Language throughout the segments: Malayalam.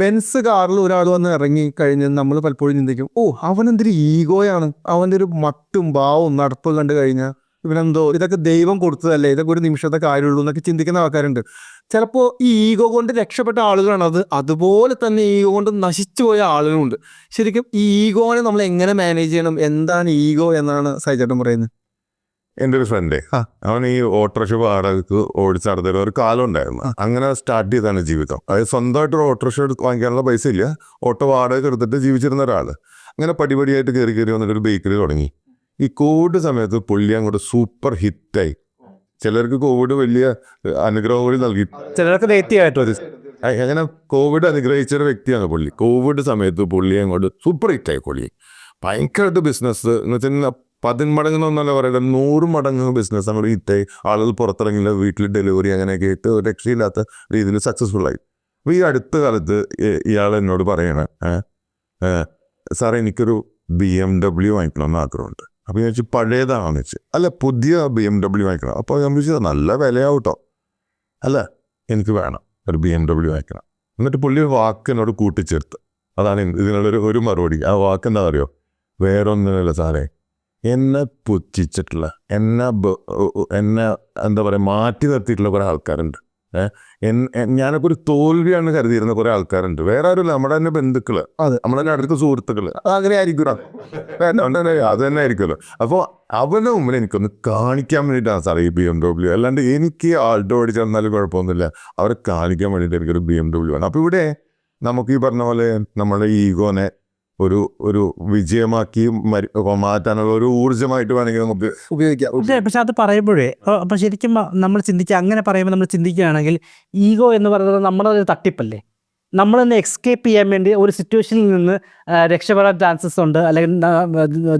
ബെൻസ് കാറിൽ ഒരാൾ വന്ന് ഇറങ്ങി കഴിഞ്ഞ് നമ്മൾ പലപ്പോഴും ചിന്തിക്കും ഓ അവനെന്തൊരു ഈഗോയാണ്. അവന്റെ ഒരു മട്ടും ഭാവവും നടപ്പും കണ്ടു കഴിഞ്ഞാൽ ഇവനെന്തോ ഇതൊക്കെ ദൈവം കൊടുത്തതല്ലേ? ഇതൊക്കെ ഒരു നിമിഷത്തെ കാര്യമുള്ളൂ എന്നൊക്കെ ചിന്തിക്കുന്ന ആൾക്കാരുണ്ട്. ചിലപ്പോൾ ഈ ഈഗോ കൊണ്ട് രക്ഷപ്പെട്ട ആളുകളാണ് അത്. അതുപോലെ തന്നെ ഈഗോ കൊണ്ട് നശിച്ചു പോയ ആളുകളുണ്ട്. ശരിക്കും ഈ ഈഗോനെ നമ്മൾ എങ്ങനെ മാനേജ് ചെയ്യണം? എന്താണ് ഈഗോ എന്നാണ് സൈചേട്ടൻ പറയുന്നത്. എന്റെ ഒരു ഫ്രണ്ട് അവൻ ഈ ഓട്ടോറിക്ഷ വാടകയ്ക്ക് ഓടിച്ച് നടത്തിയ ഒരു കാലം ഉണ്ടായിരുന്നു. അങ്ങനെ സ്റ്റാർട്ട് ചെയ്താണ് ജീവിതം. അതായത് സ്വന്തമായിട്ട് ഒരു ഓട്ടോറിക്ഷ എടുത്ത് വാങ്ങിക്കാനുള്ള പൈസ ഇല്ല. ഓട്ടോ വാടക എടുത്തിട്ട് ജീവിച്ചിരുന്ന ഒരാൾ അങ്ങനെ പടിപടിയായിട്ട് കയറി കയറി വന്നിട്ട് ഒരു ബേക്കറി തുടങ്ങി. ഈ കോവിഡ് സമയത്ത് പുള്ളി അങ്ങോട്ട് സൂപ്പർ ഹിറ്റായി ചിലർക്ക് കോവിഡ് വലിയ അനുഗ്രഹം കൂടി നൽകി. ചിലർക്ക് അങ്ങനെ കോവിഡ് അനുഗ്രഹിച്ച ഒരു വ്യക്തിയാണ് പുള്ളി. കോവിഡ് സമയത്ത് പുള്ളി അങ്ങോട്ട് സൂപ്പർ ഹിറ്റായി പുള്ളി. ഭയങ്കരമായിട്ട് ബിസിനസ് എന്ന് വെച്ചാൽ പതിന്മടങ്ങെന്നൊന്നല്ല പറയുന്നത് നൂറ് മടങ്ങ് ബിസിനസ് അങ്ങോട്ട് ഹിറ്റായി ആളുകൾ പുറത്തിറങ്ങില്ല വീട്ടിൽ ഡെലിവറി അങ്ങനെയൊക്കെ ആയിട്ട് ഒരു രക്ഷയില്ലാത്ത രീതിയിൽ സക്സസ്ഫുൾ ആയി. അപ്പോൾ ഈ അടുത്ത കാലത്ത് ഇയാൾ എന്നോട് പറയണ സാറേ എനിക്കൊരു ബി എം ഡബ്ല്യു വാങ്ങിക്കണമെന്ന് ആഗ്രഹമുണ്ട്. അപ്പോൾ ഞാൻ വെച്ചാൽ പഴയതാണെന്ന് വെച്ച് അല്ല പുതിയ ബി എം ഡബ്ല്യു വാങ്ങിക്കണം. അപ്പോൾ ഞാൻ വിളിച്ചത് നല്ല വിലയാവും കേട്ടോ അല്ല എനിക്ക് വേണം ഒരു ബി എം ഡബ്ല്യു വാങ്ങിക്കണം. എന്നിട്ട് പുള്ളി വാക്ക് എന്നോട് കൂട്ടിച്ചേർത്ത്. അതാണ് ഇതിനുള്ളൊരു ഒരു മറുപടി. ആ വാക്ക് എന്താ അറിയോ വേറൊന്നുമില്ല സാറേ എന്നെ പുച്ഛിച്ചിട്ടുള്ള എന്നെ എന്നെ എന്താ പറയുക മാറ്റി നിർത്തിയിട്ടുള്ള കുറേ ആൾക്കാരുണ്ട്. ഞാനൊക്കെ ഒരു തോൽവിയാണ് കരുതിയിരുന്ന കുറേ ആൾക്കാരുണ്ട്. വേറെ ആരുമില്ല. നമ്മുടെ തന്നെ ബന്ധുക്കൾ. അതെ. നമ്മുടെ തന്നെ അടുത്ത സുഹൃത്തുക്കൾ. അങ്ങനെ ആയിരിക്കും അത് തന്നെ ആയിരിക്കുമല്ലോ. അപ്പോൾ അവന്റെ മുമ്പിൽ എനിക്കൊന്ന് കാണിക്കാൻ വേണ്ടിയിട്ടാണ് സാർ ഈ ബി എം ഡബ്ല്യു അല്ലാണ്ട് എനിക്ക് ആൾട്ടോ ഓടിച്ച് തന്നാലും കുഴപ്പമൊന്നുമില്ല. അവരെ കാണിക്കാൻ വേണ്ടിയിട്ട് എനിക്കൊരു ബി എം ഡബ്ല്യു ആണ്. അപ്പോൾ ഇവിടെ നമുക്ക് ഈ പറഞ്ഞ പോലെ നമ്മുടെ ഈഗോനെ ഒരു ഒരു വിജയമാക്കി മാറ്റാനുള്ള ഒരു ഊർജമായിട്ട് വേണമെങ്കിൽ ഉപയോഗിക്കാം. പക്ഷേ അത് പറയുമ്പോഴേ അപ്പൊ ശരിക്കും നമ്മൾ ചിന്തിക്കുക അങ്ങനെ പറയുമ്പോൾ നമ്മൾ ചിന്തിക്കുകയാണെങ്കിൽ ഈഗോ എന്ന് പറയുന്നത് നമ്മുടെ ഒരു തട്ടിപ്പല്ലേ? നമ്മളൊന്ന് എക്സ്കേപ്പ് ചെയ്യാൻ വേണ്ടി ഒരു സിറ്റുവേഷനിൽ നിന്ന് രക്ഷപ്പെടാൻ ചാൻസസ് ഉണ്ട് അല്ലെങ്കിൽ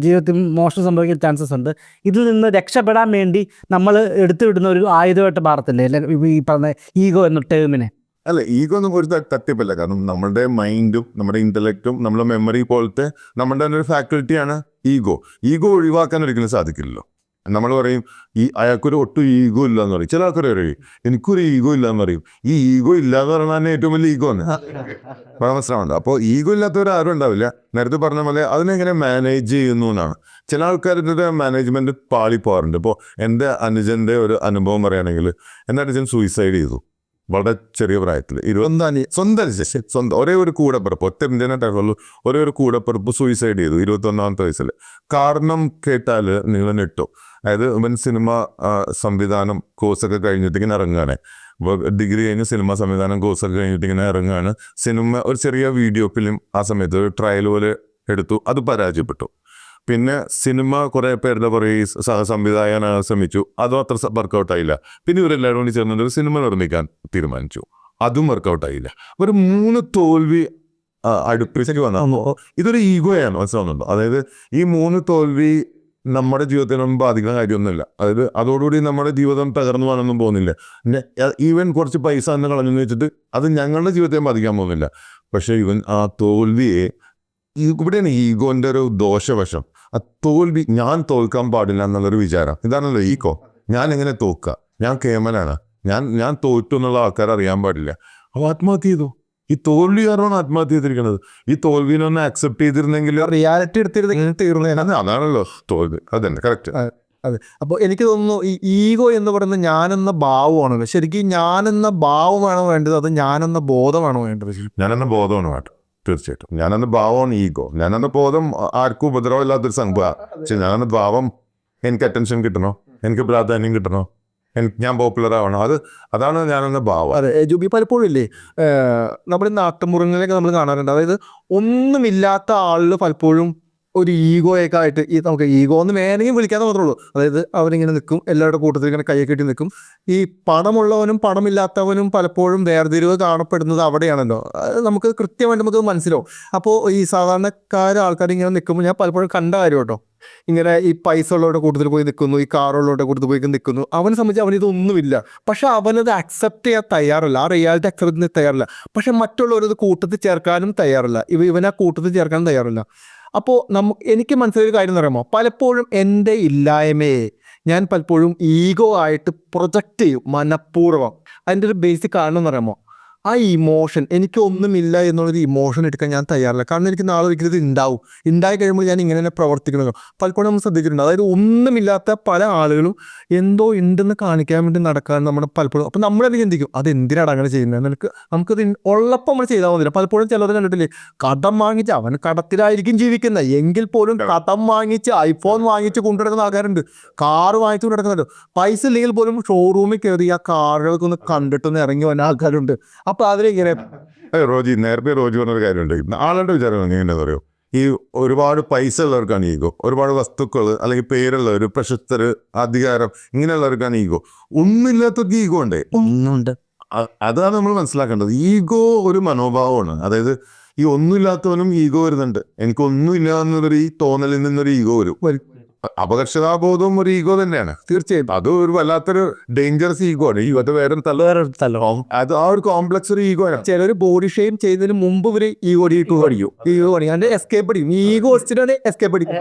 ജീവിതത്തിൽ മോശം സംഭവിക്കാൻ ചാൻസസ് ഉണ്ട്. ഇതിൽ നിന്ന് രക്ഷപ്പെടാൻ വേണ്ടി നമ്മൾ എടുത്തുവിടുന്ന ഒരു ആയുധമായിട്ട് മാറത്തില്ലേ? അല്ലെങ്കിൽ ഈ പറഞ്ഞ ഈഗോ എന്ന ടേമിനെ അല്ല ഈഗോ ഒന്നും ഒരു തട്ടിപ്പല്ല. കാരണം നമ്മുടെ മൈൻഡും നമ്മുടെ ഇന്റലക്റ്റും നമ്മുടെ മെമ്മറി പോലത്തെ നമ്മുടെ തന്നെ ഒരു ഫാക്കൽറ്റിയാണ് ഈഗോ. ഈഗോ ഒഴിവാക്കാൻ ഒരിക്കലും സാധിക്കില്ലല്ലോ. നമ്മൾ പറയും ഈ അയാൾക്കൊരു ഒട്ടും ഈഗോ ഇല്ല എന്ന് പറയും. ചില ആൾക്കാർ പറയും എനിക്കൊരു ഈഗോ ഇല്ല എന്ന് പറയും. ഈ ഈഗോ ഇല്ല എന്ന് പറഞ്ഞാൽ ഏറ്റവും വലിയ ഈഗോ ആണ്. മനസ്സിലാവുണ്ട് അപ്പോൾ ഈഗോ ഇല്ലാത്തവർ ആരും ഉണ്ടാവില്ല. നേരത്തെ പറഞ്ഞ പോലെ അതിനെങ്ങനെ മാനേജ് ചെയ്യുന്നു എന്നാണ്. ചില ആൾക്കാരുടെ മാനേജ്മെന്റ് പാളി പോകാറുണ്ട് ഇപ്പോൾ എന്റെ അനുജന്റെ ഒരു അനുഭവം പറയുകയാണെങ്കിൽ എന്റെ അനുജൻ സൂയിസൈഡ് ചെയ്തു. വളരെ ചെറിയ പ്രായത്തിൽ ഇരുപത്തൊന്നാം സ്വന്തം സ്വന്തം. ഒരേ ഒരു കൂടപ്പിറപ്പ്. ഒറ്റ ഇന്ത്യനായിട്ടുള്ളൂ ഒരേ ഒരു കൂടപ്പിറപ്പ് സൂയിസൈഡ് ചെയ്തു ഇരുപത്തൊന്നാമത്തെ വയസ്സിൽ കാരണം കേട്ടാൽ നിങ്ങൾ നെട്ടു അതായത് ഇവൻ സിനിമ സംവിധാനം കോഴ്സൊക്കെ കഴിഞ്ഞിട്ടിങ്ങനെ ഇറങ്ങുകയാണ്. ഡിഗ്രി കഴിഞ്ഞ് സിനിമ സംവിധാനം കോഴ്സൊക്കെ കഴിഞ്ഞിട്ട് ഇങ്ങനെ ഇറങ്ങുകയാണ്. സിനിമ ഒരു ചെറിയ വീഡിയോ ഫിലിം ആ സമയത്ത് ഒരു ട്രയൽ പോലെ എടുത്തു. അത് പരാജയപ്പെട്ടു. പിന്നെ സിനിമ കുറേ പേരുടെ സഹ സംവിധായകനാകാൻ ശ്രമിച്ചു. അതും അത്ര വർക്കൗട്ടായില്ല പിന്നെ ഇവരെല്ലാവരും കൂടി ചേർന്നിട്ട് ഒരു സിനിമ നിർമ്മിക്കാൻ തീരുമാനിച്ചു. അതും വർക്കൗട്ടായില്ല ഒരു മൂന്ന് തോൽവി അടുപ്പിച്ചേക്ക് വന്നു ഇതൊരു ഈഗോയാണ് മനസ്സിലാവുന്നുണ്ടോ? അതായത് ഈ മൂന്ന് തോൽവി നമ്മുടെ ജീവിതത്തിനൊന്നും ബാധിക്കുന്ന കാര്യമൊന്നുമില്ല. അതായത് അതോടുകൂടി നമ്മുടെ ജീവിതം തകർന്നു പോകാനൊന്നും പോകുന്നില്ല. ഈവൻ കുറച്ച് പൈസ തന്നെ കളഞ്ഞെന്ന് വെച്ചിട്ട് അത് ഞങ്ങളുടെ ജീവിതത്തെ ബാധിക്കാൻ പോകുന്നില്ല. പക്ഷേ ഇവൻ ആ തോൽവിയെ ഇവിടെയാണ് ഈഗോന്റെ ഒരു ദോഷവശം. ആ തോൽവി ഞാൻ തോൽക്കാൻ പാടില്ല എന്നുള്ളൊരു വിചാരം. ഇതാണല്ലോ ഈഗോ. ഞാൻ എങ്ങനെ തോക്കുക ഞാൻ കേമനാണ്. ഞാൻ ഞാൻ തോറ്റു എന്നുള്ള ആൾക്കാർ അറിയാൻ പാടില്ല. അപ്പോൾ ആത്മഹത്യ ചെയ്തു. ഈ തോൽവി കാരണമാണ് ആത്മഹത്യ ചെയ്തിരിക്കുന്നത്. ഈ തോൽവിനെ ഒന്ന് അക്സെപ്റ്റ് ചെയ്തിരുന്നെങ്കിൽ റിയാലിറ്റി എടുത്തിരുന്നെങ്കിൽ തീർന്നേനെ അതാണല്ലോ തോൽവി. അതന്നെ കറക്റ്റ് അതെ. അപ്പോൾ എനിക്ക് തോന്നുന്നു ഈ ഈഗോ എന്ന് പറയുന്നത് ഞാനെന്ന ഭാവമാണല്ലോ ശരിക്കും ഞാനെന്ന ഭാവമാണോ വേണ്ടത്? അത് ഞാനെന്ന ബോധമാണോ വേണ്ടത്? ഞാനെന്ന ബോധമാണ് വേണ്ട തീർച്ചയായിട്ടും. ഞാനെന്ന ഭാവമാണ് ഈഗോ. ഞാനെന്ന ബോധം ആർക്കും ഉപദ്രവമില്ലാത്തൊരു സംഭവമാണ് പക്ഷെ ഞാനെന്ന ഭാവം എനിക്ക് അറ്റൻഷൻ കിട്ടണോ? എനിക്ക് പ്രാധാന്യം കിട്ടണോ? എനിക്ക് ഞാൻ പോപ്പുലർ ആവണം? അത് അതാണ് ഞാനെന്ന ഭാവം. അതെ ജൂബി പലപ്പോഴും ഇല്ലേ നമ്മുടെ നാട്ടുമുറങ്ങളിലൊക്കെ നമ്മൾ കാണാറുണ്ട്. അതായത് ഒന്നുമില്ലാത്ത ആളിൽ പലപ്പോഴും ഒരു ഈഗോയൊക്കെ ആയിട്ട് ഈ നമുക്ക് ഈഗോ എന്ന് വേണമെങ്കിൽ വിളിക്കാതെ മാത്രമേ ഉള്ളൂ. അതായത് അവരിങ്ങനെ നിൽക്കും എല്ലാവരുടെ കൂട്ടത്തിൽ ഇങ്ങനെ കൈ കെട്ടി നിൽക്കും. ഈ പണമുള്ളവനും പണമില്ലാത്തവനും പലപ്പോഴും വേർതിരിവ് കാണപ്പെടുന്നത് അവിടെയാണല്ലോ. നമുക്ക് കൃത്യമായിട്ട് നമുക്ക് മനസ്സിലാവും. അപ്പോൾ ഈ സാധാരണക്കാർ ആൾക്കാർ ഇങ്ങനെ നിൽക്കുമ്പോൾ ഞാൻ പലപ്പോഴും കണ്ട കാര്യം കേട്ടോ. ഇങ്ങനെ ഈ പൈസ ഉള്ളവരുടെ കൂട്ടത്തിൽ പോയി നിൽക്കുന്നു ഈ കാറുള്ളവരുടെ കൂട്ടത്തിൽ പോയി നിൽക്കുന്നു. അവനെ സംബന്ധിച്ച് അവനിതൊന്നുമില്ല. പക്ഷെ അവനത് അക്സെപ്റ്റ് ചെയ്യാൻ തയ്യാറല്ല. ആ റിയാലിറ്റി അക്സെപ്റ്റ് ചെയ്യാൻ തയ്യാറില്ല. പക്ഷെ മറ്റുള്ളവരത് കൂട്ടത്തിൽ ചേർക്കാനും തയ്യാറല്ല. ഇവ ഇവനെ കൂട്ടത്തിൽ ചേർക്കാനും തയ്യാറല്ല. അപ്പോൾ നമുക്ക് എനിക്ക് മനസ്സിലായ ഒരു കാര്യം എന്ന് പറയുമ്പോൾ പലപ്പോഴും എന്റെ ഇല്ലായ്മയെ ഞാൻ പലപ്പോഴും ഈഗോ ആയിട്ട് പ്രൊജക്റ്റ് ചെയ്യും മനഃപൂർവം. അതിന്റെ ഒരു ബേസിക് കാരണം എന്ന് പറയുമ്പോൾ ആ ഇമോഷൻ എനിക്ക് ഒന്നുമില്ല എന്നുള്ളൊരു ഇമോഷൻ എടുക്കാൻ ഞാൻ തയ്യാറില്ല. കാരണം എനിക്ക് നാളെ ഒരിക്കലും ഇത് ഉണ്ടാവും ഉണ്ടായി കഴിയുമ്പോൾ ഞാൻ ഇങ്ങനെ തന്നെ പ്രവർത്തിക്കണമല്ലോ പലപ്പോഴും നമ്മൾ ശ്രദ്ധിച്ചിട്ടുണ്ട്. അതായത് ഒന്നുമില്ലാത്ത പല ആളുകളും എന്തോ ഉണ്ടെന്ന് കാണിക്കാൻ വേണ്ടി നടക്കാൻ നമ്മൾ പലപ്പോഴും അപ്പം നമ്മളത് ചിന്തിക്കും. അത് എന്തിനാണ് അങ്ങനെ ചെയ്യുന്നത് നിനക്ക് നമുക്കത് ഉള്ളപ്പം ഉള്ളപ്പോൾ നമ്മൾ ചെയ്താൽ മതില്ല പലപ്പോഴും ചിലർ കണ്ടിട്ടില്ലേ? കടം വാങ്ങിച്ച് അവൻ കടത്തിലായിരിക്കും ജീവിക്കുന്നത് എങ്കിൽ പോലും കടം വാങ്ങിച്ച് ഐഫോൺ വാങ്ങിച്ച് കൊണ്ടുനടക്കുന്ന ആൾക്കാരുണ്ട്. കാറ് വാങ്ങിച്ച് കൊണ്ടുനടക്കുന്നുണ്ട് പൈസ ഇല്ലെങ്കിൽ പോലും ഷോറൂമിൽ കയറി ആ കാറുകളൊക്കെ ഒന്ന് കണ്ടിട്ടൊന്ന് ഇറങ്ങി വന്ന ആൾക്കാരുണ്ട്. അപ്പൊ അതിലിങ്ങനെ റോജി നേരത്തെ റോജി പറഞ്ഞൊരു കാര്യമുണ്ട്. ആളുടെ വിചാരം എങ്ങനെയാണെന്ന് അറിയോ? ഈ ഒരുപാട് പൈസ ഉള്ളവർക്കാണ് ഈഗോ. ഒരുപാട് വസ്തുക്കൾ അല്ലെങ്കിൽ പേരുള്ളവർ പ്രശസ്തർ അധികാരം ഇങ്ങനെയുള്ളവർക്കാണ് ഈഗോ. ഒന്നുമില്ലാത്തവർക്ക് ഈഗോ ഉണ്ടേ? ഒന്നുണ്ട്. അതാണ് നമ്മൾ മനസ്സിലാക്കേണ്ടത്. ഈഗോ ഒരു മനോഭാവമാണ്. അതായത് ഈ ഒന്നുമില്ലാത്തവനും ഈഗോ വരുന്നുണ്ട്. എനിക്ക് ഒന്നുമില്ല എന്നുള്ളൊരു ഈ തോന്നലിൽ നിന്നൊരു ഈഗോ വരും. അപകർഷതാബോധവും ഒരു ഈഗോ തന്നെയാണ്. തീർച്ചയായും. അത് ഒരു വല്ലാത്തൊരു ഡേഞ്ചറസ് ഈഗോ ആണ്. ഈഗോ അത് വേറെ അത് ആ ഒരു കോംപ്ലക്സ് ഒരു ഈഗോ ആണ്. ചിലർ ബോഡി ഷെയിം ചെയ്യുന്നതിന് മുമ്പ് ഇവർ ഈഗോ ഈഗോ അടിക്കും. ഈഗോ അടിക്കും. അതിന്റെ എസ്കേപ്പ് അടിക്കും. ഈഗോ വെച്ചിട്ടാണ് എസ്കേപ്പ് അടിക്കും.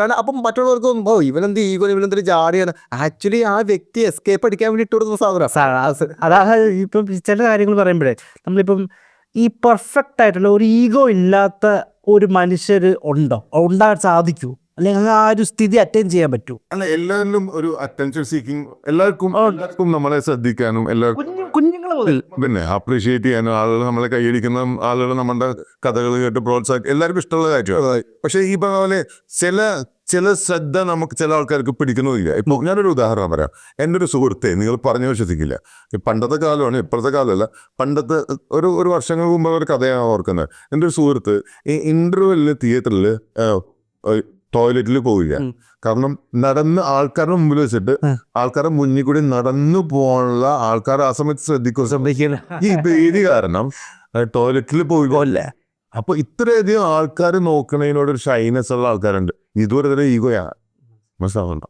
കാരണം അപ്പം മറ്റുള്ളവർക്ക് ഓ ഇവനെന്ത് ഈഗോ ഇവനെന്തൊരു ജാടിയാണ് ആക്ച്വലി ആ വ്യക്തി എസ്കേപ്പ് അടിക്കാൻ വേണ്ടി ഇട്ട് കൊടുക്കുന്ന സാധനം അതായത് ഇപ്പം ചില കാര്യങ്ങൾ പറയുമ്പോഴേ നമ്മളിപ്പം ഈ പെർഫെക്റ്റ് ആയിട്ടുള്ള ഒരു ഈഗോ ഇല്ലാത്ത ഒരു മനുഷ്യർ ഉണ്ടോ? ഉണ്ടാകാൻ സാധിക്കൂ അല്ലെങ്കിൽ ആ ഒരു സ്ഥിതി അറ്റൈൻ ചെയ്യാൻ പറ്റൂ. അല്ല എല്ലാവരിലും ഒരു അറ്റൻഷൻ സീക്കിംഗ് എല്ലാവർക്കും എല്ലാവർക്കും നമ്മളെ ശ്രദ്ധിക്കാനും എല്ലാവർക്കും കുഞ്ഞു കുഞ്ഞുങ്ങൾ മുതൽ. പിന്നെ അപ്രീഷിയേറ്റ് ചെയ്യാനും ആളുകൾ നമ്മളെ കൈയടിക്കുന്ന ആളുകൾ നമ്മുടെ കഥകൾ കേട്ട് പ്രോത്സാഹിക്കും എല്ലാവർക്കും ഇഷ്ടമുള്ള കാര്യമാണ്. പക്ഷേ ഈ പറഞ്ഞ പോലെ ചില ചില ശ്രദ്ധ നമുക്ക് ചില ആൾക്കാർക്ക് പിടിക്കണമെന്നില്ല ഇപ്പോൾ ഞാനൊരു ഉദാഹരണം പറയാം. എന്റെ ഒരു സുഹൃത്തെ നിങ്ങൾ പറഞ്ഞു വിശ്വസിക്കില്ല ഈ പണ്ടത്തെ കാലമാണ് ഇപ്പോഴത്തെ കാലമല്ല. പണ്ടത്തെ ഒരു ഒരു വർഷങ്ങൾക്ക് മുമ്പ് ഒരു കഥയാണ് ഓർക്കുന്നത്. എന്റെ ഒരു സുഹൃത്ത് ഈ ഇന്റർവെല്ലിൽ തിയേറ്ററിൽ ടോയ്ലറ്റിൽ പോവില്ല. കാരണം നടന്ന് ആൾക്കാരുടെ മുമ്പിൽ വെച്ചിട്ട്. ആൾക്കാരുടെ മുന്നിൽ കൂടി നടന്നു പോകാനുള്ള ആൾക്കാർ ആ സമയത്ത് ശ്രദ്ധിക്കും ശ്രദ്ധിക്കില്ല. ഈ ഭീതി കാരണം ടോയ്ലറ്റിൽ പോയി കൊല്ലേ അപ്പൊ ഇത്രയധികം ആൾക്കാർ നോക്കണതിനോട് ഒരു ഷൈനസ് ഉള്ള ആൾക്കാരുണ്ട്. ഇതുവരെ തന്നെ ഈഗോയാണ് മനസ്സിലാവുന്നുണ്ടോ?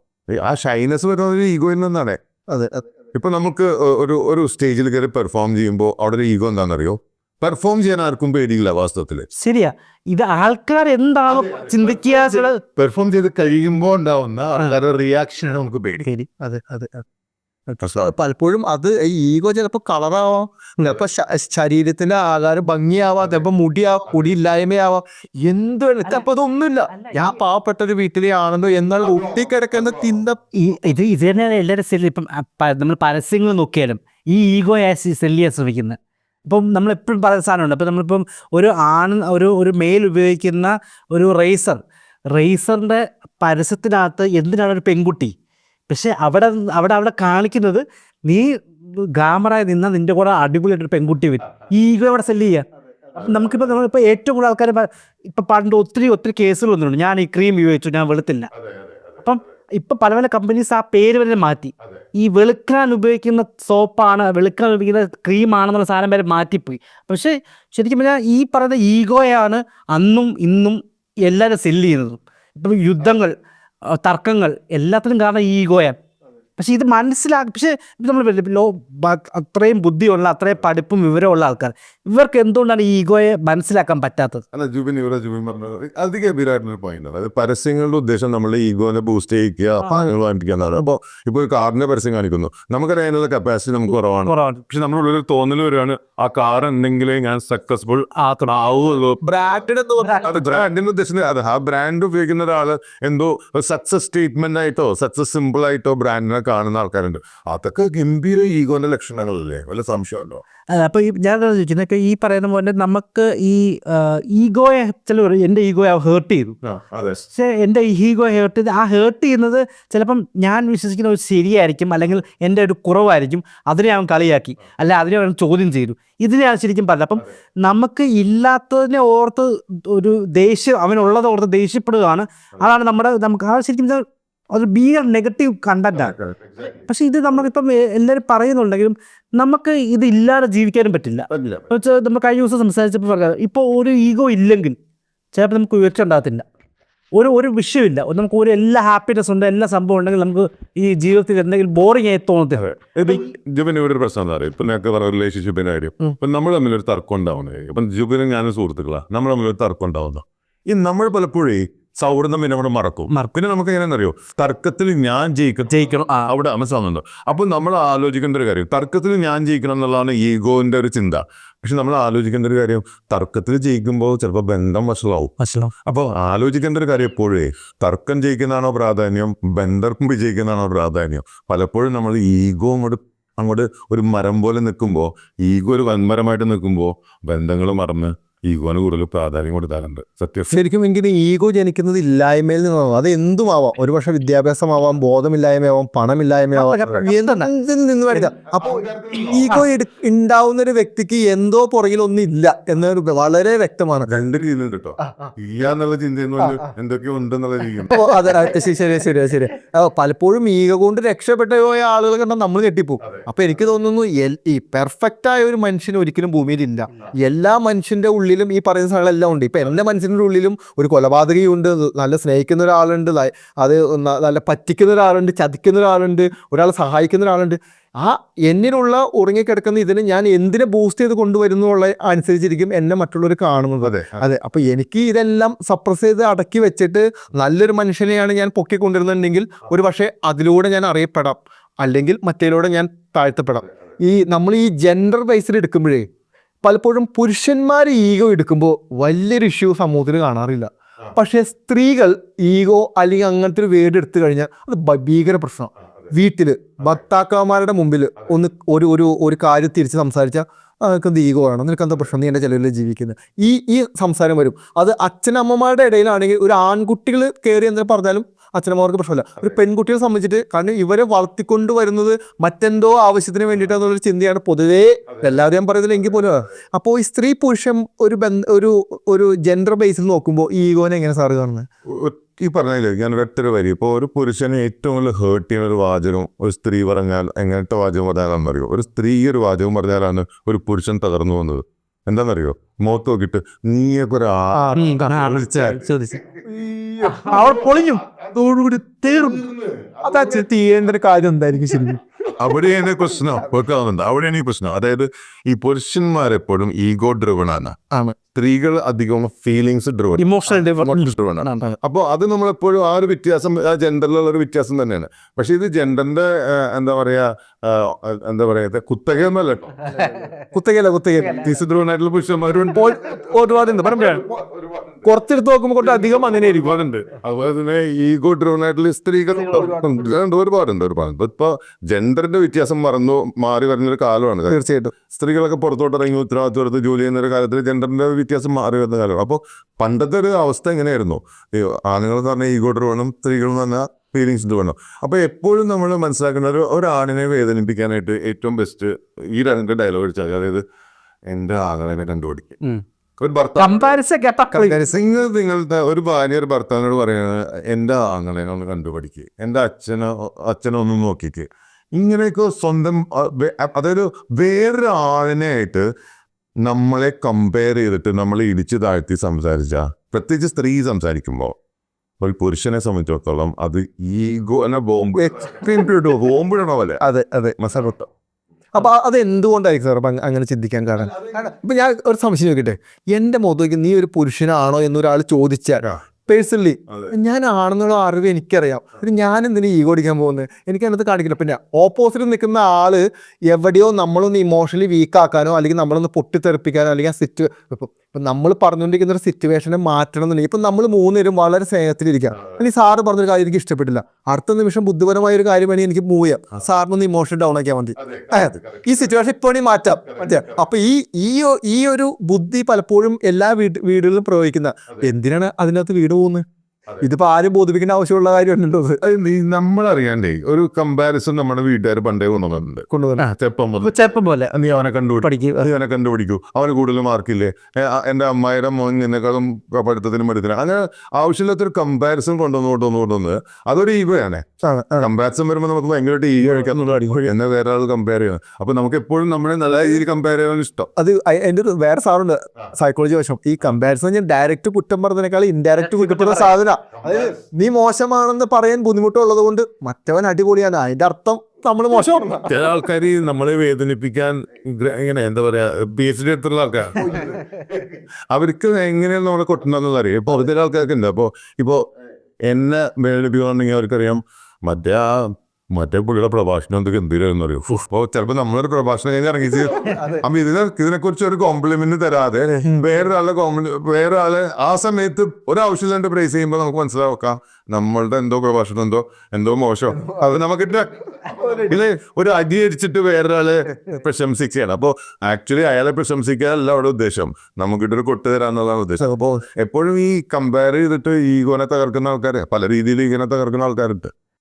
ആ ഷൈനസ് വരുന്നത് ഒരു ഈഗോയിൽ നിന്നാണ്. അതെ. ഇപ്പൊ നമുക്ക് ഒരു ഒരു സ്റ്റേജിൽ കയറി പെർഫോം ചെയ്യുമ്പോൾ അവിടെ ഒരു ഈഗോ എന്താണെന്നറിയോ? പെർഫോം ചെയ്യാൻ ആർക്കും പേടിയില്ല വാസ്തവത്തിൽ ശരിയാ. ഇത് ആൾക്കാർ എന്താണോ ചിന്തിക്കുക പെർഫോം ചെയ്ത് കഴിയുമ്പോൾ ഉണ്ടാവുന്ന ആൾക്കാരുടെ റിയാക്ഷനാണ് നമുക്ക് പേടി. അതെ അതെ അതെ. പലപ്പോഴും അത് ഈ ഈഗോ ചിലപ്പോൾ കളറാവാം ചിലപ്പോൾ ശരീരത്തിന്റെ ആകാരം ഭംഗിയാവാം ചിലപ്പോൾ മുടിയാവാം മുടിയില്ലായ്മയാവാം എന്ത് വേണം അപ്പൊ അതൊന്നുമില്ല ഞാൻ പാവപ്പെട്ട ഒരു വീട്ടിലെ ആണല്ലോ എന്നാൽ ഒട്ടിക്കിടക്കുന്ന കിടക്കുന്ന തിന്ത ഇത് ഇത് തന്നെയാണ് എല്ലാവരും സെല്ല് ഇപ്പം നമ്മൾ പരസ്യങ്ങൾ നോക്കിയാലും ഈ ഈഗോ ആസ് സെല്ല് ശ്രമിക്കുന്നത്. ഇപ്പം നമ്മളെപ്പോഴും പറയുന്ന സാധനമുണ്ട്. അപ്പം നമ്മളിപ്പം ഒരു ആണ് ഒരു ഒരു മെയിൽ ഉപയോഗിക്കുന്ന ഒരു റേസർ റേസറിന്റെ പരസ്യത്തിനകത്ത് എന്തിനാണ് ഒരു പെൺകുട്ടി? പക്ഷേ അവിടെ അവിടെ അവിടെ കാണിക്കുന്നത് നീ ഗാമറായി നിന്നാൽ നിന്റെ കൂടെ അടിപൊളിയായിട്ടൊരു പെൺകുട്ടി വരും. ഈഗോ അവിടെ സെല്ല് ചെയ്യുക അപ്പം നമുക്കിപ്പോൾ നമ്മളിപ്പോൾ ഏറ്റവും കൂടുതൽ ആൾക്കാർ ഇപ്പം പണ്ട് ഒത്തിരി ഒത്തിരി കേസുകൾ വന്നിട്ടുണ്ട്. ഞാൻ ഈ ക്രീം ഉപയോഗിച്ചു ഞാൻ വെളുത്തില്ല. അപ്പം ഇപ്പൊ പല പല കമ്പനീസ് ആ പേര് വരെ മാറ്റി. ഈ വെളുക്കാൻ ഉപയോഗിക്കുന്ന സോപ്പാണ് വെളുക്കാൻ ഉപയോഗിക്കുന്ന ക്രീമാണെന്നുള്ള സാധനം വരെ മാറ്റിപ്പോയി. പക്ഷെ ശരിക്കും പറഞ്ഞാൽ ഈ പറയുന്ന ഈഗോയാണ് അന്നും ഇന്നും എല്ലാവരും സെല്ല് ചെയ്യുന്നതും. ഇപ്പം യുദ്ധങ്ങൾ തർക്കങ്ങൾ എല്ലാത്തിനും കാരണം ഈ ഈഗോയാണ്. പക്ഷെ ഇത് മനസ്സിലാക്കി പക്ഷേ നമ്മൾ ലോ അത്രയും ബുദ്ധിയുള്ള അത്രയും പഠിപ്പും വിവരമുള്ള ആൾക്കാർ ഇവർക്ക് എന്തുകൊണ്ടാണ് ഈ ഈഗോയെ മനസ്സിലാക്കാൻ പറ്റാത്തത്? അല്ല ജുബിൻ ഇവിടെ ജൂബിൻ പറഞ്ഞത് അത് ഗംഭീരമായിട്ടുള്ള പോയിന്റ് അതായത് പരസ്യങ്ങളുടെ ഉദ്ദേശം നമ്മൾ ഈഗോനെ ബൂസ്റ്റ് ചെയ്യിക്കുക എന്നാണ്. അപ്പോൾ ഇപ്പോൾ ഒരു കാറിന്റെ പരസ്യം കാണിക്കുന്നു. നമുക്കറിയാം അതിനുള്ള കപ്പാസിറ്റി നമുക്ക് കുറവാണ്. കുറവാണ്. പക്ഷെ ഒരു തോന്നൽ വരുവാണ് ആ കാർ എന്തെങ്കിലും ഞാൻ സക്സസ്ഫുൾ ആക്കണാവുള്ളൂ ബ്രാൻഡിന് ഉദ്ദേശിച്ചത് അത് ആ ബ്രാൻഡ് ഉപയോഗിക്കുന്ന ഒരാൾ എന്തോ സക്സസ് സ്റ്റേറ്റ്മെന്റ് ആയിട്ടോ സക്സസ് സിമ്പിൾ ആയിട്ടോ ബ്രാൻഡിനെ കാണുന്ന ആൾക്കാരുണ്ട്. അതൊക്കെ ഗംഭീര ഈഗോന്റെ ലക്ഷണങ്ങളല്ലേ? വല്ല സംശയമല്ലോ അപ്പൊ അപ്പോൾ ഈ ഞാൻ ചോദിക്കുന്നത് ഈ പറയുന്ന പോലെ നമുക്ക് ഈ ഈഗോയെ ചില എന്റെ ഈഗോയെ ഹേർട്ട് ചെയ്തു. പക്ഷേ എന്റെ ഈഗോ ഹേർട്ട് ചെയ്ത് ആ ഹേർട്ട് ചെയ്യുന്നത് ചിലപ്പം ഞാൻ വിശ്വസിക്കുന്ന ഒരു ശരിയായിരിക്കും അല്ലെങ്കിൽ എന്റെ ഒരു കുറവായിരിക്കും അതിനെ അവൻ കളിയാക്കി. അല്ല അതിനെ അവൻ ചോദ്യം ചെയ്തു. ഇതിനെ ഞാൻ ശരിക്കും പറഞ്ഞത്. അപ്പം നമുക്ക് ഇല്ലാത്തതിനെ ഓർത്ത് ഒരു ദേഷ്യം അവനുള്ളത് ഓർത്ത് ദേഷ്യപ്പെടുകയാണ്. അതാണ് നമ്മുടെ നമുക്ക് ആ ശരിക്കും ഒരു ബിയർ നെഗറ്റീവ് കണ്ടന്റാണ് പക്ഷെ ഇത് നമുക്കിപ്പം എല്ലാവരും പറയുന്നുണ്ടെങ്കിലും നമുക്ക് ഇത് ഇല്ലാതെ ജീവിക്കാനും പറ്റില്ല. വെച്ചാൽ നമ്മൾ കഴിഞ്ഞ ദിവസം സംസാരിച്ചപ്പോൾ പറഞ്ഞത് ഇപ്പോൾ ഒരു ഈഗോ ഇല്ലെങ്കിൽ ചിലപ്പോൾ നമുക്ക് ഉയർച്ച ഉണ്ടാകത്തില്ല. ഒരു ഒരു വിഷയമില്ല. നമുക്ക് ഒരു എല്ലാ ഹാപ്പിനെസ് ഉണ്ട് എല്ലാ സംഭവം ഉണ്ടെങ്കിൽ നമുക്ക് ഈ ജീവിതത്തിൽ എന്തെങ്കിലും ബോറിംഗ് ആയി തോന്നത്തില്ല. ഇത് ജുബിൻ ഇവിടെ ഒരു പ്രശ്നം എന്താ പറയുക ഇപ്പൊ നേരത്തെ പറഞ്ഞ റിലേഷൻഷിപ്പിന്റെ കാര്യം. ഇപ്പൊ നമ്മൾ തമ്മിൽ ഒരു തർക്കം ഉണ്ടാവുന്നത് ഇപ്പം ജുബിനും ഞാനും സുഹൃത്തുക്കളാണ് നമ്മൾ തമ്മിൽ ഒരു തർക്കം ഉണ്ടാവുന്നു. ഈ നമ്മൾ പലപ്പോഴും സൗഹൃദം പിന്നെ അവിടെ മറക്കും. പിന്നെ നമുക്ക് എങ്ങനെയാണെന്ന് അറിയോ തർക്കത്തിൽ ഞാൻ ജയിക്കും. ജയിക്കണം. ആ. അവിടെ മനസ്സിലാവുന്നുണ്ടോ? അപ്പൊ നമ്മൾ ആലോചിക്കേണ്ട ഒരു കാര്യം. തർക്കത്തിൽ ഞാൻ ജയിക്കണം എന്നുള്ളതാണ് ഈഗോന്റെ ഒരു ചിന്ത. പക്ഷെ നമ്മൾ ആലോചിക്കേണ്ട ഒരു കാര്യം തർക്കത്തിൽ ജയിക്കുമ്പോൾ ചിലപ്പോൾ ബന്ധം വഷളാവും. അപ്പൊ അപ്പോൾ ആലോചിക്കേണ്ട ഒരു കാര്യം എപ്പോഴേ? തർക്കം ജയിക്കുന്നതാണോ പ്രാധാന്യം? ബന്ധം വിജയിക്കുന്നതാണോ പ്രാധാന്യം? പലപ്പോഴും നമ്മൾ ഈഗോ അങ്ങോട്ട് അങ്ങോട്ട് ഒരു മരം പോലെ നിൽക്കുമ്പോൾ ഈഗോ ഒരു വൻമരമായിട്ട് നിൽക്കുമ്പോൾ ബന്ധങ്ങൾ മറന്ന് ഈഗോന് കൂടുതൽ പ്രാധാന്യം കൊടുക്കാറുണ്ട് സത്യം. ശരിക്കും എങ്കിലും ഈഗോ ജനിക്കുന്നത് ഇല്ലായ്മയിൽ നിന്നാണ്. അത് എന്തുമാവാം? ഒരുപക്ഷെ വിദ്യാഭ്യാസമാവാം ബോധമില്ലായ്മയാവാം പണമില്ലായ്മയാവാം. എന്തിൽ നിന്ന് വരിക? അപ്പോൾ ഈഗോ ഉണ്ടാവുന്ന ഒരു വ്യക്തിക്ക് എന്തോ പുറകിൽ ഒന്നില്ല ഇല്ല എന്നൊരു വളരെ വ്യക്തമാണ്. രണ്ട് രീതിയിലുണ്ട് കേട്ടോ എന്തൊക്കെയോ ഉണ്ടെന്നുള്ള അപ്പോ ശരി ശരി ശരി ശരി. പലപ്പോഴും ഈഗ കൊണ്ട് രക്ഷപ്പെട്ട പോയ ആളുകൾ കണ്ടാൽ നമ്മൾ ഞെട്ടിപ്പോവും അപ്പൊ എനിക്ക് തോന്നുന്നു ഈ പെർഫെക്റ്റ് ആയ ഒരു മനുഷ്യൻ ഒരിക്കലും ഭൂമിയിൽ ഇല്ല. എല്ലാ മനുഷ്യന്റെ ഉള്ളിലും ഈ പറയുന്ന സാധനങ്ങളെല്ലാം ഉണ്ട്. ഇപ്പം എന്റെ മനസ്സിന്റെ ഉള്ളിലും ഒരു കൊലപാതകയുണ്ട് നല്ല സ്നേഹിക്കുന്ന ഒരാളുണ്ട് അത് നല്ല പറ്റിക്കുന്ന ഒരാളുണ്ട് ചതിക്കുന്ന ഒരാളുണ്ട് ഒരാളെ സഹായിക്കുന്ന ഒരാളുണ്ട്. ആ എന്നിലുള്ള ഉറങ്ങിക്കിടക്കുന്ന ഇതിന് ഞാൻ എന്തിനെ ബൂസ്റ്റ് ചെയ്ത് കൊണ്ടുവരുന്നു ഉള്ള അനുസരിച്ചിരിക്കും എന്നെ മറ്റുള്ളവർ കാണുന്നത്. അതെ അതെ അപ്പൊ എനിക്ക് ഇതെല്ലാം സപ്രസ് ചെയ്ത് അടക്കി വെച്ചിട്ട് നല്ലൊരു മനുഷ്യനെയാണ് ഞാൻ പൊക്കിക്കൊണ്ടിരുന്നുണ്ടെങ്കിൽ ഒരു പക്ഷേ അതിലൂടെ ഞാൻ അറിയപ്പെടാം. അല്ലെങ്കിൽ മറ്റേലൂടെ ഞാൻ താഴ്ത്തപ്പെടാം. ഈ നമ്മൾ ഈ ജെൻഡർ ബേസിൽ എടുക്കുമ്പോഴേ പലപ്പോഴും പുരുഷന്മാർ ഈഗോ എടുക്കുമ്പോൾ വലിയൊരു ഇഷ്യൂ സമൂഹത്തിൽ കാണാറില്ല. പക്ഷേ സ്ത്രീകൾ ഈഗോ അല്ലെങ്കിൽ അങ്ങനത്തെ ഒരു വേർഡ് എടുത്തു കഴിഞ്ഞാൽ അത് ഭീകര പ്രശ്നമാണ് വീട്ടിൽ ഭർത്താക്കന്മാരുടെ മുമ്പിൽ ഒന്ന് ഒരു ഒരു ഒരു കാര്യം തിരിച്ച് സംസാരിച്ചാൽ നിനക്ക് എന്ത് ഈഗോ ആണ് നിനക്ക് എന്താ പ്രശ്നം? നീ എന്റെ ചിലവിൽ ജീവിക്കുന്നത് ഈ ഈ സംസാരം വരും. അത് അച്ഛനമ്മമാരുടെ ഇടയിലാണെങ്കിൽ ഒരു ആൺകുട്ടികൾ കയറി എന്തെങ്കിലും പറഞ്ഞാലും അച്ഛനമ്മമാർക്ക് പ്രശ്നമില്ല. ഒരു പെൺകുട്ടിയെ സംബന്ധിച്ചിട്ട് കാരണം ഇവരെ വളർത്തിക്കൊണ്ട് വരുന്നത് മറ്റെന്തോ ആവശ്യത്തിന് വേണ്ടിയിട്ടാണ് ചിന്തയാണ് പൊതുവേ എല്ലാവരും ഞാൻ പറയുന്നില്ല എങ്കിൽ പോലും അപ്പോൾ ഈ സ്ത്രീ പുരുഷൻ ഒരു ബന്ധ ഒരു ഒരു ജെൻഡർ ബേസിൽ നോക്കുമ്പോൾ ഈ ഈഗോനെ എങ്ങനെ സാറ് കാണുന്നത് ഈ പറഞ്ഞില്ലേ ഞാൻ ഒരൊറ്റൊരു വരി. ഇപ്പോൾ ഒരു പുരുഷനെ ഏറ്റവും കൂടുതൽ ഹേർട്ട് ചെയ്യുന്ന ഒരു വാചകം ഒരു സ്ത്രീ പറഞ്ഞാൽ എങ്ങനത്തെ വാചകം പറഞ്ഞാലാണെന്ന് അറിയോ ഒരു സ്ത്രീ ഒരു വാചകം പറഞ്ഞാലാണ് ഒരു പുരുഷൻ തകർന്നു പോകുന്നത്. എന്താണെന്നറിയോ മുഖത്ത് നോക്കിയിട്ട് നീയൊക്കെ ഒരു അവർ പൊളിഞ്ഞു. അതോടുകൂടി തീർന്നു. അതാ തീരേണ്ട കാര്യം എന്തായിരിക്കും ശരിക്കും? അവിടെയാണ് പ്രശ്നം വെക്കാവുന്നുണ്ട് അവിടെയാണ് ഈ പ്രശ്നം അതായത് ഈ പുരുഷന്മാരെപ്പോഴും ഈഗോ ഡ്രിവൺ ആണ്. സ്ത്രീകൾ അധികം ഫീലിങ്സ് ഡ്രിവൺ ഇമോഷണൽ ഡ്രിവൺ ആണ്. അപ്പോൾ അത് നമ്മളെപ്പോഴും ആ ഒരു വ്യത്യാസം ആ ജെൻഡറിലുള്ള ഒരു വ്യത്യാസം തന്നെയാണ്. പക്ഷെ ഇത് ജെൻഡറിന്റെ എന്താ പറയാ എന്താ പറയാ കുത്തകയൊന്നുമല്ല കേട്ടോ. കുത്തകയില്ല കുത്തകയില്ല. ധ്രുവനായിട്ടുള്ള പുരുഷന്മാരുണ്ട്. ഒരുപാടുണ്ട്. പറയുമ്പോഴാണ് കുറച്ചെടുത്ത് നോക്കുമ്പോൾ കൊണ്ട് അധികം അങ്ങനെ ആയിരിക്കും അതുണ്ട്. അതുപോലെ തന്നെ ഈഗോ ആയിട്ടുള്ള സ്ത്രീകൾ ഉണ്ട്, ഒരുപാടുണ്ട് ഒരുപാട് ഇപ്പൊ ജെൻഡറിന്റെ വ്യത്യാസം മറന്നു മാറി വരുന്ന ഒരു കാലമാണ്. തീർച്ചയായിട്ടും. സ്ത്രീകളൊക്കെ പുറത്തോട്ട് ഇറങ്ങി ഉത്തരവാദിത്വം എടുത്ത് ജോലി ചെയ്യുന്ന ഒരു കാലത്തിൽ ജെൻഡറിന്റെ വ്യത്യാസം മാറി വരുന്ന കാലമാണ്. അപ്പോൾ പണ്ടത്തെ ഒരു അവസ്ഥ എങ്ങനെയായിരുന്നു? ഈ ആണുങ്ങൾ എന്ന് പറഞ്ഞാൽ ഈഗോ ഡ്രോണും സ്ത്രീകൾ എന്ന് പറഞ്ഞാൽ ഫീലിങ്സ് ഇത് വേണം അപ്പോൾ എപ്പോഴും നമ്മൾ മനസ്സിലാക്കുന്ന ഒരു ഒരാണിനെ വേദനിപ്പിക്കാനായിട്ട് ഏറ്റവും ബെസ്റ്റ് ഈ രണ്ട് ഡയലോഗ് അടിച്ചാൽ അതായത് എന്റെ ആങ്ങളെ കണ്ടുപിടിക്കും. ഒരു ഭർത്താവ് നിങ്ങളുടെ ഒരു ഭാര്യ ഒരു ഭർത്താവിനോട് പറയുന്നത് എന്റെ ആങ്ങളെ ഒന്ന് കണ്ടുപഠിക്ക് എന്റെ അച്ഛനോ അച്ഛനോ ഒന്ന് നോക്കിക്ക്. ഇങ്ങനെയൊക്കെ സ്വന്തം അതൊരു ആളിനായിട്ട് നമ്മളെ കമ്പയർ ചെയ്തിട്ട് നമ്മൾ ഇടിച്ചു താഴ്ത്തി സംസാരിച്ച പ്രത്യേകിച്ച് സ്ത്രീ സംസാരിക്കുമ്പോൾ ഒരു പുരുഷനെ സംബന്ധിച്ചിടത്തോളം അത് ഈഗോ ബോംബ് ബോംബിടണോ ബോംബിടണ പോലെ. അതെ അതെ. മസാല അപ്പൊ അത് എന്തുകൊണ്ടായിരിക്കും സാർ അപ്പൊ അങ്ങനെ ചിന്തിക്കാൻ കാരണം? ഇപ്പൊ ഞാൻ ഒരു സംശയം നോക്കിട്ടെ എന്റെ മുഖത്തേക്ക് നീ ഒരു പുരുഷനാണോ എന്നൊരാൾ ചോദിച്ചാൽ. പേഴ്സണലി. ഞാൻ ആണെന്നുള്ള അറിവ് എനിക്കറിയാം. പിന്നെ ഞാൻ എന്തിനു ഈഗോ അടിക്കാൻ പോകുന്നത് എനിക്ക് അതിനകത്ത് കാണിക്കില്ല. പിന്നെ ഓപ്പോസിറ്റ് നിൽക്കുന്ന ആൾ എവിടെയോ നമ്മളൊന്ന് ഇമോഷണലി വീക്കാക്കാനോ അല്ലെങ്കിൽ നമ്മളൊന്ന് പൊട്ടിത്തെറിപ്പിക്കാനോ അല്ലെങ്കിൽ ആ സിറ്റു ഇപ്പം നമ്മൾ പറഞ്ഞുകൊണ്ടിരിക്കുന്ന ഒരു സിറ്റുവേഷനെ മാറ്റണം എന്നുണ്ടെങ്കിൽ ഇപ്പം നമ്മൾ മൂന്നുപേരും വളരെ സ്നേഹത്തിലിരിക്കുക. അല്ലെങ്കിൽ സാറ് പറഞ്ഞൊരു കാര്യം എനിക്ക് ഇഷ്ടപ്പെട്ടില്ല. അടുത്ത നിമിഷം ബുദ്ധിപരമായ ഒരു കാര്യം വേണമെങ്കിൽ എനിക്ക് മൂവ് ചെയ്യാം സാറിനൊന്ന് ഇമോഷൻ ഡൗൺ ആക്കിയാൽ മതി. അതായത് ഈ സിറ്റുവേഷൻ ഇപ്പോൾ വേണമെങ്കിൽ മാറ്റാം. മറ്റേ അപ്പൊ ഈ ഈ ഈ ഒരു ബുദ്ധി പലപ്പോഴും എല്ലാ വീട് വീടുകളിലും പ്രയോഗിക്കുന്ന എന്തിനാണ് അതിനകത്ത് വീട് പോകുന്നത്? ഇതിപ്പോ ആരും ബോധിപ്പിക്കേണ്ട ആവശ്യമുള്ള കാര്യമല്ലല്ലോ നമ്മളറിയാണ്ടേ ഒരു കമ്പാരിസൺ നമ്മുടെ വീട്ടുകാർ പണ്ടേ കൊണ്ടുവന്നിട്ടുണ്ട്. കൊണ്ടുവന്നു. ചെപ്പം പോലെ. നീ അവനെ കണ്ടുപിടിക്കും നീ അവനെ കണ്ടുപിടിക്കൂ അവന് കൂടുതൽ മാർക്കില്ലേ എന്റെ അമ്മായിയുടെ മോൻ നിന്നെക്കാളും പഠിത്തത്തിനും എടുത്തില്ല അങ്ങനെ ആവശ്യമില്ലാത്തൊരു കമ്പാരിസൺ കൊണ്ടുവന്നു കൊണ്ടുവന്നു കൊണ്ടുവന്ന് അതൊരു ഈഗോയാണ്. കമ്പാരിസൺ വരുമ്പോൾ നമുക്ക് ഭയങ്കരമായിട്ട് ഈഗോ കഴിക്കാൻ എന്നെ വേറെ ആൾ കമ്പയർ ചെയ്യണം അപ്പൊ നമുക്ക് എപ്പോഴും നമ്മളെ നല്ല രീതിയിൽ കമ്പയർ ചെയ്യാൻ ഇഷ്ടം. അത് എന്റെ ഒരു വേറെ സാറുണ്ട്. സൈക്കോളജി വശം. ഈ കമ്പാരിസൺ ഞാൻ ഡയറക്റ്റ് കുറ്റം പറഞ്ഞതിനേക്കാൾ ഇൻഡയറക്റ്റ് കുറ്റപ്പെടുന്ന സാധന അതായത് നീ മോശമാണെന്ന് പറയാൻ ബുദ്ധിമുട്ടുള്ളത് കൊണ്ട് മറ്റവൻ അടിപൊളിയാണ്. അതിന്റെ അർത്ഥം നമ്മൾ മോശമാണ്. ചില ആൾക്കാർ നമ്മളെ വേദനിപ്പിക്കാൻ എങ്ങനെ ഇങ്ങനെ എന്താ പറയാ പി എച്ച് ഡി എടുത്തുള്ള ആൾക്കാർ അവർക്ക് എങ്ങനെയാണ് നമ്മളെ കൊട്ടുന്നതെന്ന് അറിയാം? ഇപ്പൊ ചില ആൾക്കാർക്ക് ഉണ്ട്. അപ്പോ ഇപ്പൊ എന്നെ വേദനിപ്പിക്കുകയാണെങ്കിൽ അവർക്കറിയാം മറ്റേ ആ മറ്റേ പുള്ളിയുടെ പ്രഭാഷണം എന്തൊക്കെ എന്തിനായിരുന്നു അറിയോ? അപ്പൊ ചിലപ്പോ നമ്മളൊരു പ്രഭാഷണം കഴിഞ്ഞ് ഇറങ്ങി അപ്പൊ ഇതിനെ ഇതിനെ കുറിച്ച് ഒരു കോംപ്ലിമെന്റ് തരാതെ വേറൊരാളെ കോംപ്ലി വേറൊരാളെ ആ സമയത്ത് ഒരാവശ്യമില്ലാണ്ട് പ്രൈസ് ചെയ്യുമ്പോൾ നമുക്ക് മനസ്സിലാക്കാം നമ്മളുടെ എന്തോ പ്രഭാഷണം എന്തോ എന്തോ മോശം. അത് നമുക്ക് ഇത് ഒരു അടി അടിച്ചിട്ട് വേറൊരാളെ പ്രശംസിക്കുകയാണ്. അപ്പോൾ ആക്ച്വലി അയാളെ പ്രശംസിക്കാനല്ല അവിടെ ഉദ്ദേശം. നമുക്കിട്ടൊരു കൊട്ട് തരാന്നുള്ളതാണ് ഉദ്ദേശം. അപ്പോൾ എപ്പോഴും ഈ കമ്പയർ ചെയ്തിട്ട് ഈഗോനെ തകർക്കുന്ന ആൾക്കാരെ പല രീതിയിൽ ഇങ്ങനെ തകർക്കുന്ന ആൾക്കാരുണ്ട്.